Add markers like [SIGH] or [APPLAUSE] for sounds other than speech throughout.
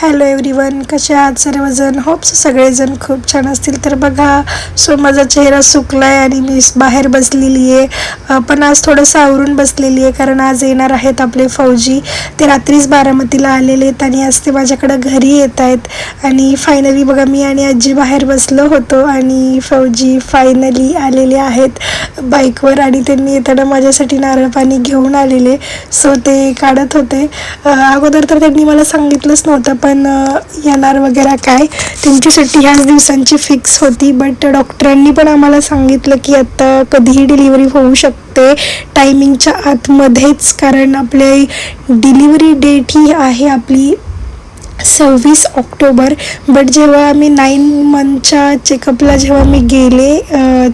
Hello everyone कसे आहात सर्वजण? होप्स सगळेजण खूप छान असतील. तर बघा सो माझा चेहरा सुकला आहे आणि मी बाहेर बसलेली आहे. पण आज थोडंसं आवरून बसलेली आहे कारण आज येणार आहेत आपले फौजी. ते रात्रीच बारामतीला आलेले आहेत आणि आज ते माझ्याकडं घरी येत आहेत. आणि फायनली बघा मी आणि आजी बाहेर बसलो होतो आणि फौजी फायनली आलेले आहेत बाईकवर आणि त्यांनी येताना माझ्यासाठी नारळ पाणी घेऊन आलेले. सो ते काढत होते. अगोदर तर त्यांनी मला सांगितलंच नव्हतं पण पण येणार वगैरे काय? त्यांची सुट्टी ह्याच दिवसांची फिक्स होती बट डॉक्टरांनी पण आम्हाला सांगितलं की आता कधीही डिलिव्हरी होऊ शकते. टायमिंगच्या आतमध्येच कारण आपले डिलिव्हरी डेट ही आहे आपली सव्वीस ऑक्टोबर बट जेव्हा आम्ही नाईन मंथच्या चेकअपला जेव्हा मी गेले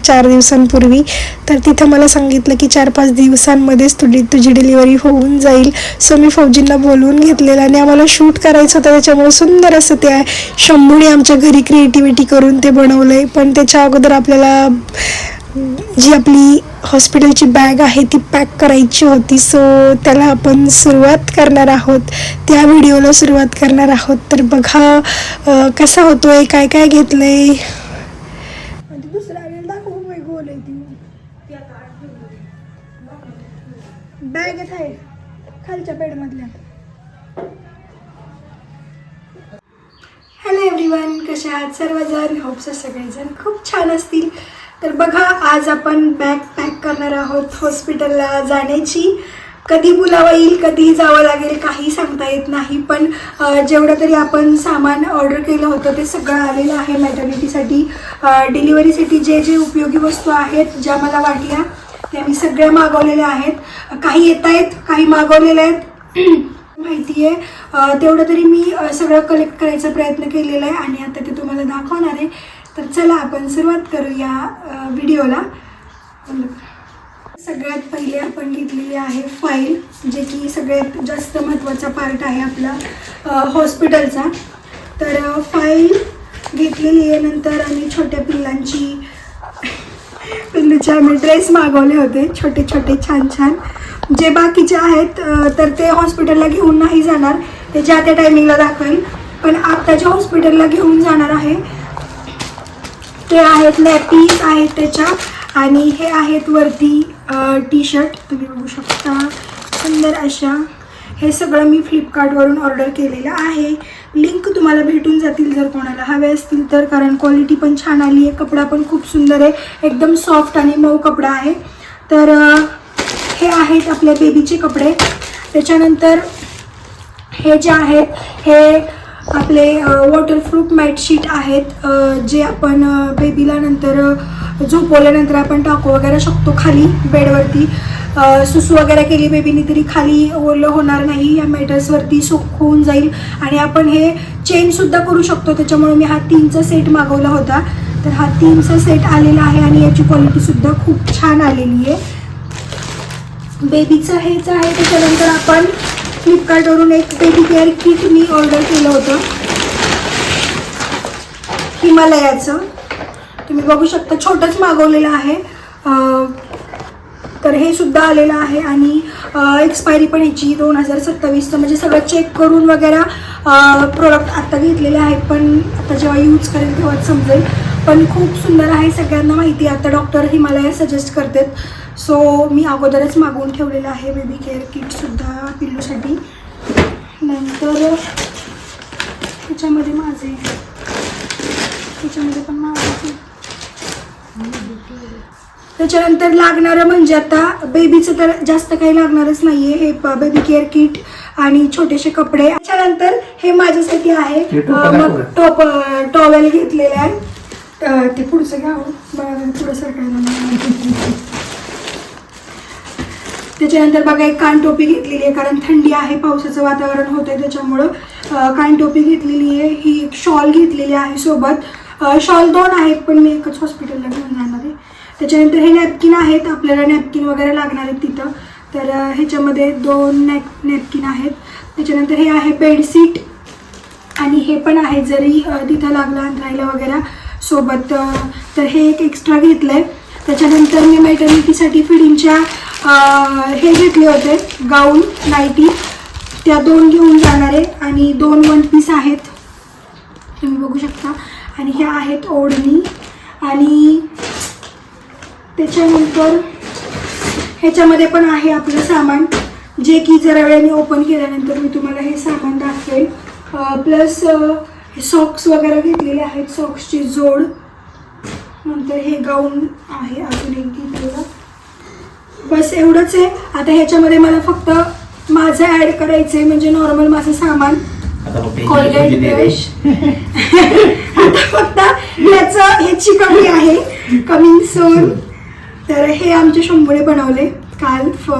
चार दिवसांपूर्वी तर तिथं मला सांगितलं की चार पाच दिवसांमध्येच तुझी तुझी डिलिव्हरी होऊन जाईल. सो मी फौजींना बोलवून घेतलेलं आणि आम्हाला शूट करायचं होतं. त्याच्यामुळे सुंदर असं ते शंभूने आमच्या घरी क्रिएटिव्हिटी करून ते बनवलं आहे पण त्याच्या अगोदर आपल्याला जी आपली हॉस्पिटलची बॅग आहे ती पॅक करायची होती. सो त्याला आपण सुरुवात करणार आहोत. त्या व्हिडिओला सुरुवात करणार आहोत. तर बघा अं, कसा होतोय काय काय घेतलंय? आहे ती. बॅग आहे खालच्या बेडमधल्या हॅलो एव्हरीवन कशा आहात सर्वजण? होप्स सगळेजण खूप छान असतील. तर बघा आज आपण बॅग पॅक करणार आहोत हॉस्पिटलला जाण्याची. कधी बोलावं येईल कधी जावं लागेल काही सांगता येत नाही पण जेवढं तरी आपण सामान ऑर्डर केलं होतं ते सगळं आलेलं आहे मॅटर्निटीसाठी डिलिव्हरीसाठी जे जे उपयोगी वस्तू आहेत ज्या मला वाटल्या त्या मी सगळ्या मागवलेल्या आहेत. काही येत आहेत काही मागवलेल्या आहेत. [CLEARS THROAT] माहिती आहे. तेवढं तरी मी सगळं कलेक्ट करायचा प्रयत्न केलेला आहे आणि आता ते तुम्हाला दाखवणार आहे. तर चला आपण सुरुवात करूया व्हिडिओला. सगळ्यात पहिले आपण घेतलेली आहे फाईल जे की सगळ्यात जास्त महत्त्वाचा पार्ट आहे आपला हॉस्पिटलचा तर फाईल घेतलेली आहे नंतर आम्ही छोट्या पिल्लांची पिल्लूचे आम्ही ड्रेस मागवले होते छोटे छोटे छान छान. जे बाकीचे आहेत तर ते हॉस्पिटलला घेऊन नाही जाणार. ते ज्या त्या टायमिंगला दाखवेल. पण आत्ताच्या हॉस्पिटलला घेऊन जाणार आहे ते आहेत नॅपीज आहेत त्याच्या. आणि हे आहेत वरती टी शर्ट तुम्ही बघू शकता. सुंदर अशा. हे सगळं मी फ्लिपकार्टवरून ऑर्डर केलेलं आहे. लिंक तुम्हाला भेटून जातील जर कोणाला हवे असतील तर कारण क्वालिटी पण छान आली आहे. कपडा पण खूप सुंदर आहे. एकदम सॉफ्ट आणि मऊ कपडा आहे. तर हे आहेत आपल्या बेबीचे कपडे. त्याच्यानंतर हे जे आहेत हे आपले वॉटरप्रूफ मॅटशीट आहेत जे आपण बेबीला नंतर झोपवल्यानंतर आपण टाकू वगैरे शकतो खाली बेडवरती. सुसू वगैरे केली बेबीने तरी खाली ओलं होणार नाही या मॅटर्सवरती सुक होऊन जाईल. आणि आपण हे चेंजसुद्धा करू शकतो त्याच्यामुळे मी हा तीनचा सेट मागवला होता. तर हा तीनचा सेट आलेला आहे आणि याची क्वालिटीसुद्धा खूप छान आलेली आहे. बेबीचं हेच आहे त्याच्यानंतर आपण फ्लिपकार्टवरून एक बेबी केअर किट मी ऑर्डर केलं होतं. हिमालयाचं. तुम्ही बघू शकता छोटंच मागवलेलं आहे. तर हे सुद्धा आलेलं आहे आणि एक्सपायरी पण याची दोन हजार सत्तावीसचं. म्हणजे सगळं चेक करून वगैरे प्रोडक्ट आत्ता घेतलेले आहेत पण आता जेव्हा यूज करेल तेव्हाच समजेल. पण खूप सुंदर आहे सगळ्यांना माहिती आहे. आता डॉक्टर हिमालया सजेस्ट करतात. सो मी अगोदरच मागवून ठेवलेलं आहे बेबी केअर किटसुद्धा पिल्लूसाठी. नंतर त्याच्यामध्ये माझे त्याच्यामध्ये पण माझे. त्याच्यानंतर लागणारं म्हणजे आता बेबीचं तर जास्त काही लागणारच नाहीये. हे बेबी केअर किट आणि छोटेसे कपडे. त्याच्यानंतर हे माझ्यासाठी आहे. मग. टॉप टॉवेल घेतलेले आहे. ते पुढचं घ्यावं बरं पुढं सरकायला त्याच्यानंतर बघा एक कानटोपी घेतलेली आहे कारण थंडी आहे पावसाचं वातावरण होतं आहे त्याच्यामुळं कानटोपी घेतलेली आहे ही एक शॉल घेतलेली आहे सोबत. शॉल दोन आहेत पण मी एकच हॉस्पिटलला घेऊन जाणार आहे. त्याच्यानंतर हे नॅपकिन आहेत आपल्याला नॅपकिन वगैरे लागणार आहेत तिथं. तर ह्याच्यामध्ये दोन नॅप नॅपकिन आहेत. त्याच्यानंतर हे आहे बेडशीट आणि हे पण आहे जरी तिथं लागलं अंतरायला वगैरे सोबत तर हे एक एक्स्ट्रा घेतलं आहे त्याच्यानंतर मी मॅटर्निटीसाठी फिडिंगच्या हे घेतले होते गाऊन नाईटी त्या दोन घेऊन जाणार आहे आणि दोन वन पीस आहेत. तुम्ही बघू शकता. आणि ह्या आहेत ओढणी आणि त्याच्यानंतर ह्याच्यामध्ये पण आहे आपलं सामान जे की जरा वेळाने ओपन केल्यानंतर मी तुम्हाला हे सामान दाखवेल. प्लस सॉक्स वगैरे घेतलेले आहेत. सॉक्सची जोड नंतर हे गाऊन आहे अजून एक घेतलेलं बस एवढंच आहे. आता ह्याच्यामध्ये मला फक्त माझं ॲड करायचं आहे म्हणजे नॉर्मल माझं सामान. आता फक्त कोलगेट. ब्रश आता फक्त ह्याचं ह्याची कमी आहे. कमिंग सोन तर हे आमच्या शंभूने बनवले काल फ-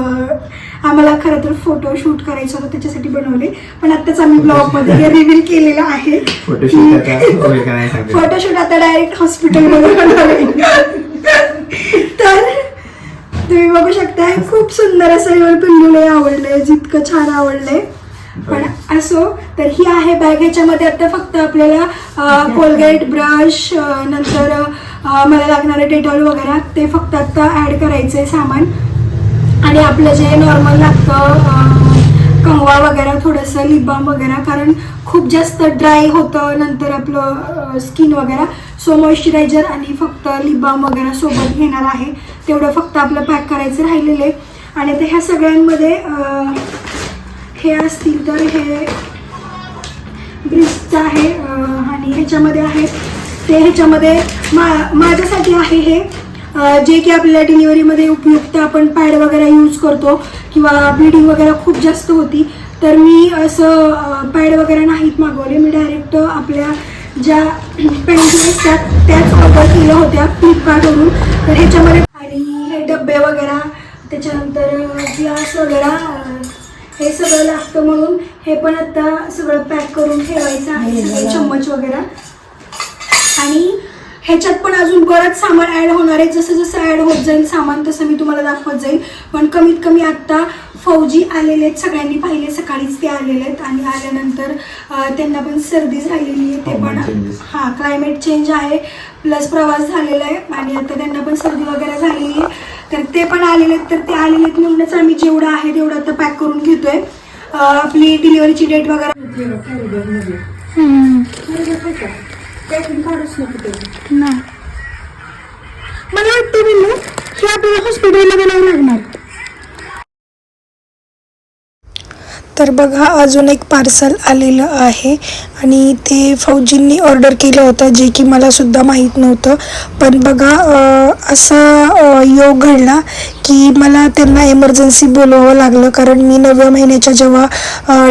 आम्हाला खरं तर फोटो शूट करायचं होतं त्याच्यासाठी बनवले. पण आत्ताच आम्ही ब्लॉगमध्ये रिव्हील केलेलं आहे. फोटोशूट आता डायरेक्ट हॉस्पिटलमध्ये बनवले तर तुम्ही बघू शकता हे खूप सुंदर असं एवढं पिल्लूला आवडलंय जितकं छान आवडलंय. पण असो तर ही आहे बॅग ह्याच्यामध्ये आता फक्त आपल्याला कोलगेट ब्रश नंतर मला लागणारे डेटॉल वगैरे ते फक्त आता ॲड करायचं आहे सामान. आणि आपलं जे नॉर्मल लागतं कंगवा वगैरे थोडंसं लिबाम वगैरे कारण खूप जास्त ड्राय होतं नंतर आपलं स्किन वगैरे. सो मॉइश्चरायझर आणि फक्त लिबाम वगैरे सोबत घेणार आहे. तेवढं फक्त आपलं पॅक करायचं राहिलेलं आहे. आणि आता ह्या सगळ्यांमध्ये हे असतील तर हे ब्रिजचं आहे आणि ह्याच्यामध्ये आहे. ते ह्याच्यामध्ये मा माझ्यासाठी आहे हे. जे की आपल्याला डिलिव्हरीमध्ये उपयुक्त आपण पॅड वगैरे यूज करतो किंवा ब्लिडिंग वगैरे खूप जास्त होती तर मी असं पॅड वगैरे नाहीत मागवले. मी डायरेक्ट आपल्या ज्या पेन्सिल असतात त्याच ऑर्डर केल्या होत्या फ्लिपकार्टवरून. तर ह्याच्यामध्ये आणि हे डबे वगैरे त्याच्यानंतर ग्लास वगैरे हे सगळं लागतं म्हणून हे पण आता सगळं पॅक करून ठेवायचं आहे चम्मच वगैरे. आणि ह्याच्यात पण अजून बरंच सामान ॲड होणार आहे. जसं जसं ॲड होत जाईल सामान तसं मी तुम्हाला दाखवत जाईल. पण कमीत कमी आत्ता फौजी आलेले आहेत. सगळ्यांनी पाहिले सकाळीच ते आलेले आहेत. आणि आल्यानंतर त्यांना पण सर्दी झालेली आहे. ते पण. हां क्लायमेट चेंज आहे. प्लस प्रवास झालेला आहे. आणि आता त्यांना पण सर्दी वगैरे झालेली आहे. तर ते पण आलेले आहेत. तर ते आलेले आहेत म्हणूनच आम्ही जेवढं आहे तेवढं आता पॅक करून घेतोय. आपली डिलिव्हरीची डेट वगैरे नाही. मला वाटतं बिल्लू हे आपल्याला हॉस्पिटलला नाही लागणार. तर बघा अजून एक पार्सल आलेलं आहे. आणि ते फौजींनी ऑर्डर केलं होतं जे की मला सुद्धा माहीत नव्हतं. पण बघा असा योग घडला की मला त्यांना एमर्जन्सी बोलवावं लागलं. कारण मी नवव्या महिन्याच्या जेव्हा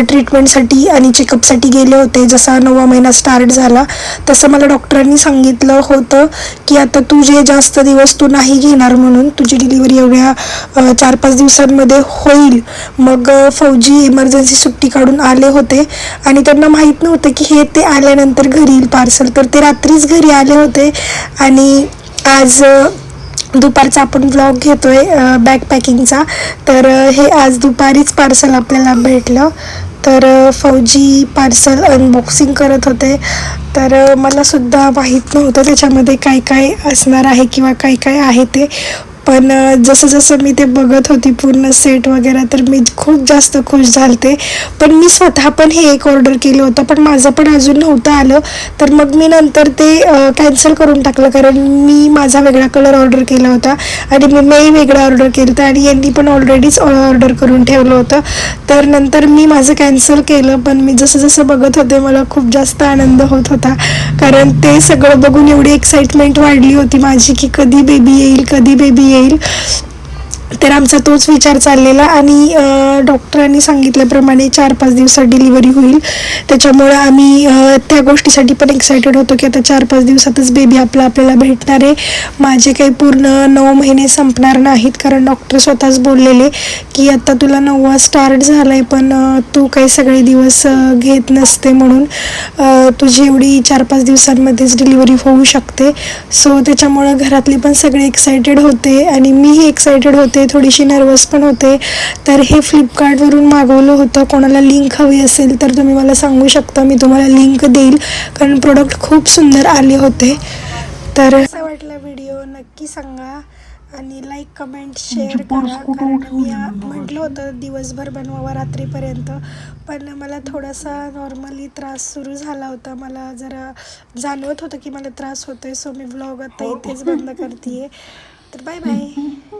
ट्रीटमेंटसाठी आणि चेकअपसाठी गेले होते जसा नववा महिना स्टार्ट झाला तसं मला डॉक्टरांनी सांगितलं होतं की आता तुझे जास्त दिवस तू नाही घेणार म्हणून तुझी डिलिव्हरी एवढ्या चार पाच दिवसांमध्ये होईल. मग फौजी एमर्जन्सी इमर्जन्सी सुट्टी काढून आले होते. आणि त्यांना माहीत नव्हतं की हे ते आल्यानंतर घरी येईल पार्सल. तर ते रात्रीच घरी आले होते. आणि आज दुपारचा आपण ब्लॉग घेतोय बॅग पॅकिंगचा तर हे आज दुपारीच पार्सल आपल्याला भेटलं. तर फौजी पार्सल अनबॉक्सिंग करत होते. तर मलासुद्धा मला सुद्धा माहीत नव्हतं त्याच्यामध्ये काय काय असणार आहे किंवा काय काय आहे ते. पण जसं जसं मी ते बघत होती पूर्ण सेट वगैरे तर मी खूप जास्त खुश झालते. पण मी स्वतः पण हे एक ऑर्डर केलं होतं पण माझं पण अजून नव्हतं आलं. तर मग मी नंतर ते कॅन्सल करून टाकलं कारण मी माझा वेगळा कलर ऑर्डर केला होता आणि मी मी वेगळा ऑर्डर केलं होतं आणि यांनी पण ऑलरेडीच ऑर्डर करून ठेवलं होतं. तर नंतर मी माझं कॅन्सल केलं पण मी जसं जसं बघत होते मला खूप जास्त आनंद होत होता. कारण ते सगळं बघून एवढी एक्साइटमेंट वाढली होती माझी की कधी बेबी येईल कधी बेबी येईल ele. तर आमचा तोच विचार चाललेला आणि डॉक्टरांनी सांगितल्याप्रमाणे चार पाच दिवसात डिलिव्हरी होईल. त्याच्यामुळं आम्ही त्या गोष्टीसाठी पण एक्सायटेड होतो की आता चार पाच दिवसातच बेबी आपला आपल्याला भेटणार आहे. माझे काही पूर्ण नऊ महिने संपणार नाहीत कारण डॉक्टर स्वतःच बोललेले की आता तुला नववा स्टार्ट झाला आहे पण तू काही सगळे दिवस घेत नसते म्हणून तुझी एवढी चार पाच दिवसांमध्येच डिलिव्हरी होऊ शकते. सो त्याच्यामुळं घरातले पण सगळे एक्सायटेड होते आणि मीही एक्सायटेड होते. थोडीशी नर्वस पण होते. तर हे फ्लिपकार्टवरून मागवलं होतं. कोणाला लिंक हवी असेल तर तुम्ही मला सांगू शकता. मी तुम्हाला लिंक देईल. कारण प्रोडक्ट खूप सुंदर आले होते. तर कसा वाटला व्हिडिओ नक्की सांगा. आणि लाईक कमेंट शेअर करा. कारण मी म्हटलं होतं दिवसभर बनवावं रात्रीपर्यंत. पण मला थोडासा नॉर्मली त्रास सुरू झाला होता. मला जरा जाणवत होतं की मला त्रास होतोय. सो मी व्लॉग आता इथेच बंद करते तर बाय बाय